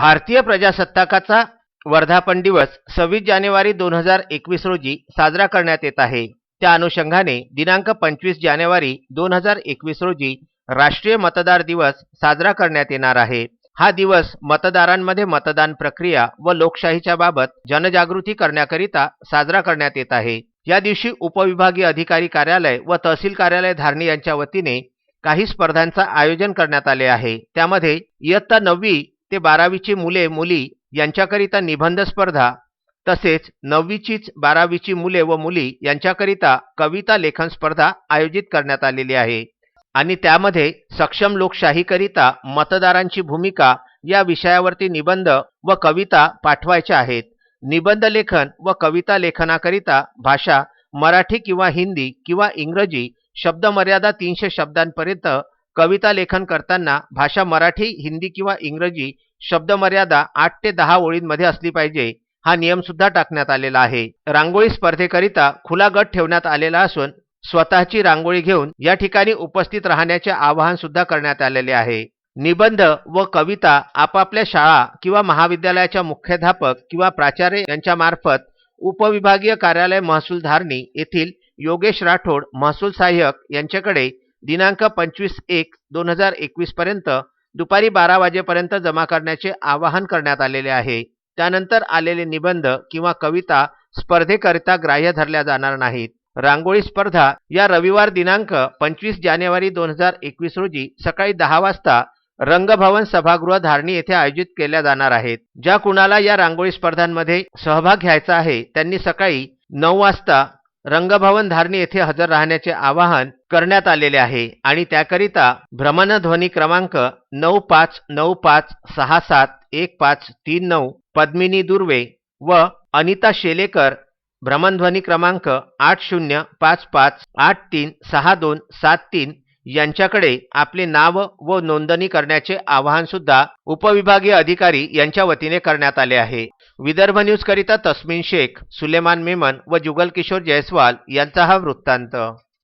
भारतीय प्रजासत्ताकाचा वर्धापन दिवस सव्वीस जानेवारी दोन हजार एकवीस रोजी साजरा करण्यात येत आहे. त्या अनुषंगाने दिनांक पंचवीस जानेवारी दोन हजार एकवीस रोजी राष्ट्रीय मतदार दिवस साजरा करण्यात येणार आहे. हा दिवस मतदारांमध्ये मतदान प्रक्रिया व लोकशाहीच्या बाबत जनजागृती करण्याकरिता साजरा करण्यात येत आहे. या दिवशी उपविभागीय अधिकारी कार्यालय व तहसील कार्यालय धारणी यांच्या वतीने काही स्पर्धांचं आयोजन करण्यात आले आहे. त्यामध्ये इयत्ता नववी ते बारावीची मुले मुली यांच्याकरिता निबंध स्पर्धा तसेच नववीचीच बारावीची मुले व मुली यांच्याकरिता कविता लेखन स्पर्धा आयोजित करण्यात आलेली आहे. आणि त्यामध्ये सक्षम लोकशाहीकरिता मतदारांची भूमिका या विषयावरती निबंध व कविता पाठवायच्या आहेत. निबंध लेखन व कविता लेखनाकरिता भाषा मराठी किंवा हिंदी किंवा इंग्रजी शब्द मर्यादा तीनशे शब्दांपर्यंत कविता लेखन करताना भाषा मराठी हिंदी किंवा इंग्रजी शब्दमर्यादा आठ ते दहा ओळींमध्ये असली पाहिजे हा नियम सुद्धा टाकण्यात आलेला आहे. रांगोळी स्पर्धेकरिता खुला गट ठेवण्यात आलेला असून स्वतःची रांगोळी घेऊन या ठिकाणी उपस्थित राहण्याचे आवाहन सुद्धा करण्यात आलेले आहे. निबंध व कविता आपापल्या शाळा किंवा महाविद्यालयाच्या मुख्याध्यापक किंवा प्राचार्य यांच्या मार्फत उपविभागीय कार्यालय महसूल धारणी येथील योगेश राठोड महसूल सहाय्यक यांच्याकडे दिनांक पंचवीस एक दोन हजार एकवीस पर्यंत दुपारी बारा वाजेपर्यंत जमा करण्याचे आवाहन करण्यात आलेले आहे. त्यानंतर आलेले निबंध किंवा कविता स्पर्धेकरिता ग्राह्य धरल्या जाणार नाहीत. रांगोळी स्पर्धा या रविवार दिनांक पंचवीस जानेवारी दोन हजार एकवीस रोजी सकाळी दहा वाजता रंगभवन सभागृह धारणी येथे आयोजित केल्या जाणार आहेत. ज्या कुणाला या रांगोळी स्पर्धांमध्ये सहभाग घ्यायचा आहे त्यांनी सकाळी नऊ वाजता रंगभवन धारणी येथे हजर राहण्याचे आवाहन करण्यात आलेले आहे आणि त्याकरिता भ्रमणध्वनी क्रमांक नऊ पाच नऊ पाच सहा सात एक पाच तीन नऊ पद्मिनी दुर्वे व अनिता शेलेकर भ्रमणध्वनी क्रमांक आठ शून्य पाच पाच आठ तीन सहा दोन सात तीन यांच्याकडे आपले नाव व नोंदणी करण्याचे आवाहन सुद्धा उपविभागीय अधिकारी यांच्या वतीने करण्यात आले आहे. विदर्भ न्यूजकरिता तस्मिन शेख सुलेमान मेमन व जुगल किशोर जयस्वाल यांचा हा वृत्तांत.